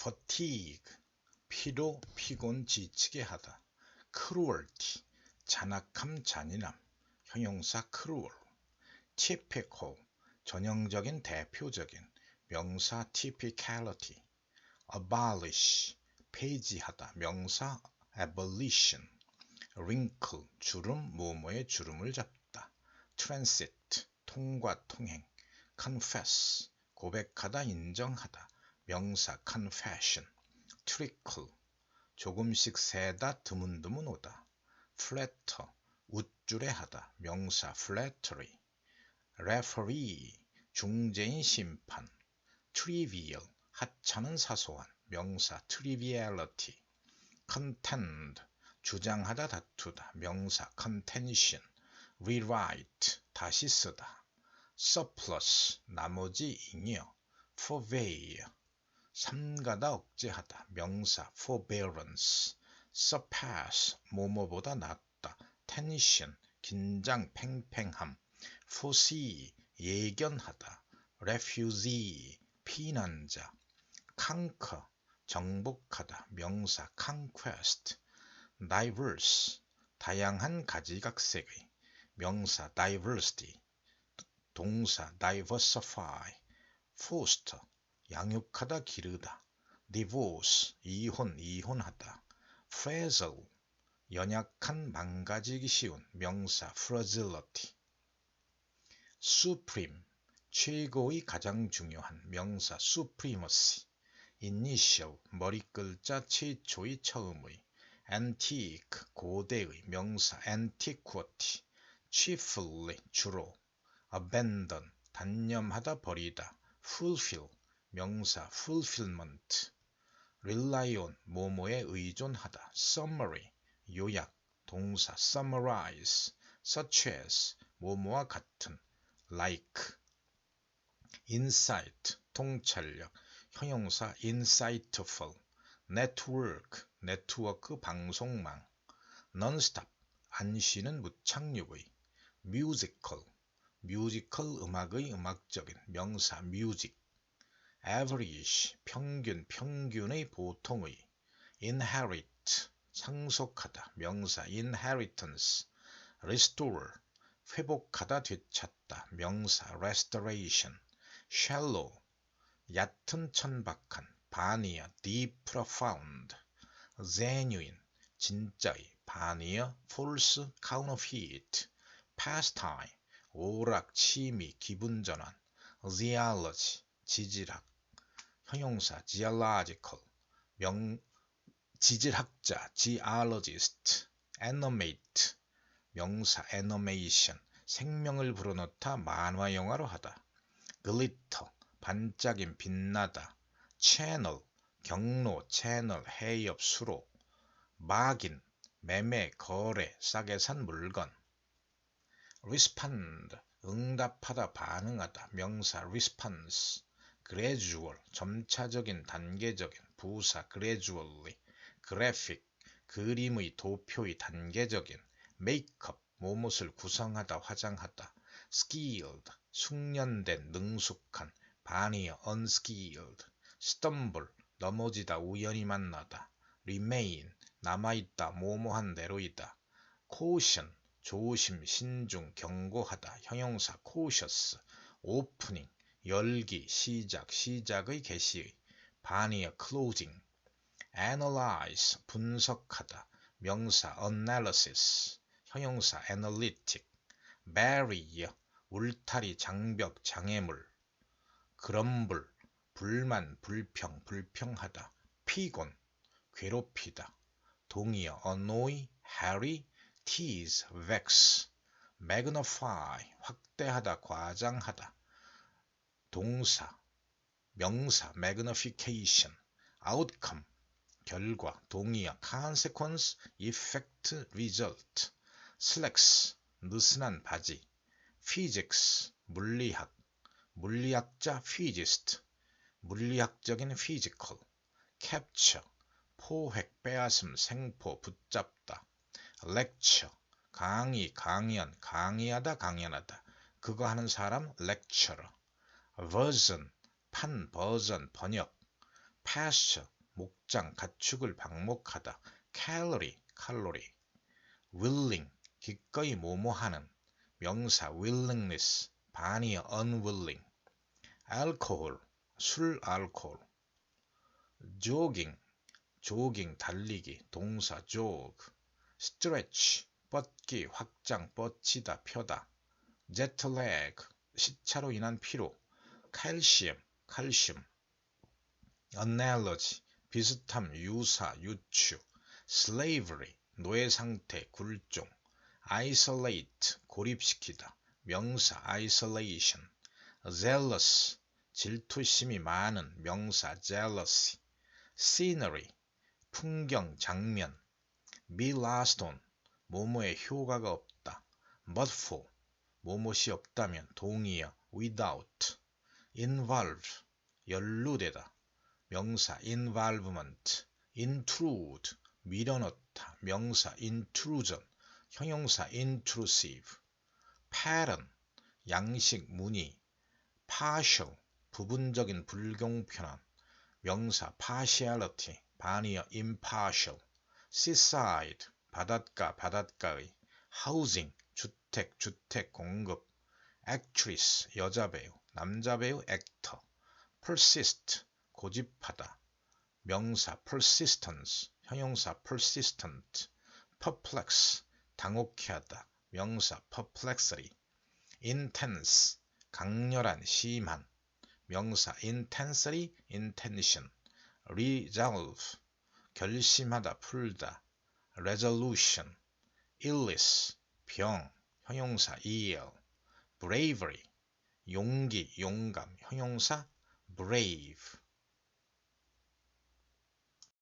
fatigue, 피로, 피곤, 지치게 하다. cruelty, 잔악함, 잔인함, 형용사 cruel. typical, 전형적인, 대표적인, 명사 typicality. abolish, 폐지하다, 명사 abolition. wrinkle, 주름, 뭐뭐의 주름을 잡다. transit, 통과, 통행. confess, 고백하다, 인정하다. 명사 confession. trickle, 조금씩 세다, 드문드문 오다. flatter, 우쭐해하다. 명사 flattery. referee, 중재인 심판. trivial, 하찮은 사소한. 명사 triviality. contend, 주장하다 다투다. 명사 contention. rewrite, 다시 쓰다. surplus, 나머지 잉여. forbear, 삼가다 억제하다. 명사 forbearance. surpass, 뭐뭐보다 낫다. tension, 긴장, 팽팽함. foresee, 예견하다. refugee, 피난자. conquer, 정복하다. 명사 conquest. diverse, 다양한 가지각색의. 명사 diversity. 동사 diversify. foster, 양육하다 기르다. divorce, 이혼, 이혼하다. frazzle, 연약한, 망가지기 쉬운. 명사 fragility. supreme, 최고의 가장 중요한. 명사 supremacy. initial, 머리 글자 최초의 처음의. antique, 고대의. 명사 antiquity. chiefly, 주로. abandon, 단념하다 버리다. fulfill, 명사 fulfillment. rely on, 뭐뭐에 의존하다. summary, 요약. 동사 summarize. such as, 뭐뭐와 같은. like. insight, 통찰력. 형용사 insightful. network, 네트워크 방송망. nonstop, 안 쉬는 무착륙의. musical, 뮤지컬 음악의 음악적인 명사 뮤직 average 평균 평균의 보통의 inherit 상속하다 명사 inheritance restore 회복하다 되찾다 명사 restoration shallow 얕은 천박한 바니어 deep profound genuine 진짜의 바니어 false counterfeit pastime 오락, 취미, 기분 전환, geology, 지질학, 형용사 geological, 명, 지질학자, geologist, animate, 명사 animation, 생명을 불어넣다 만화 영화로 하다, glitter, 반짝임, 빛나다, channel, 경로, 채널, 해협, 수로, 막인, 매매, 거래, 싸게 산 물건, respond 응답하다 반응하다 명사 response gradual 점차적인 단계적인 부사 gradually graphic 그림의 도표의 단계적인 makeup 모못을 구성하다 화장하다 skilled 숙련된 능숙한 반이어 unskilled stumble 넘어지다 우연히 만나다 remain 남아있다 모모한 대로이다 caution 조심, 신중, 경고하다, 형용사 cautious, 오프닝, 열기, 시작, 시작의 개시의, 반이어 closing, analyze, 분석하다, 명사 analysis, 형용사 analytic, barrier, 울타리, 장벽, 장애물, grumble, 불만, 불평, 불평하다, 피곤, 괴롭히다, 동의어 annoy, harry, tease, vex, magnify, 확대하다, 과장하다. 동사, 명사, magnification, outcome, 결과, 동의어, consequence, effect, result, slacks, 느슨한 바지, physics, 물리학, 물리학자, physicist, 물리학적인 physical, capture, 포획, 빼앗음, 생포, 붙잡다. lecture, 강의, 강연, 강의하다, 강연하다. 그거 하는 사람 lecturer. Version, 판, 버전, 번역. pasture, 목장, 가축을 방목하다. calorie, 칼로리. willing, 기꺼이 뭐뭐하는. 명사 willingness, 반이여 unwilling. alcohol, 술, 알코올. jogging, 조깅, 달리기, 동사 jog. stretch, 뻗기, 확장, 뻗치다, 펴다. jet lag, 시차로 인한 피로. 칼슘, 칼슘. analogy, 비슷함, 유사, 유추. slavery, 노예 상태, 굴종. isolate, 고립시키다. 명사 isolation. zealous, 질투심이 많은 명사 jealousy. scenery, 풍경, 장면. be last on, 모모의 효과가 없다. but for, 모못이 없다면 동의어 without. Involve, 연루되다. 명사 involvement. intrude, 밀어넣다. 명사 intrusion. 형용사 intrusive. pattern, 양식, 무늬. partial, 부분적인 불공평한. 명사 partiality, 반이어 impartial. seaside, 바닷가, 바닷가의. housing, 주택, 주택 공급. actress, 여자 배우, 남자 배우 actor. persist, 고집하다. 명사 persistence, 형용사 persistent. perplex, 당혹해 하다. 명사 perplexity. intense, 강렬한, 심한. 명사 intensely, intention. resolve, 결심하다, 풀다. resolution. illness, 병, 형용사 ill. bravery, 용기, 용감, 형용사 brave.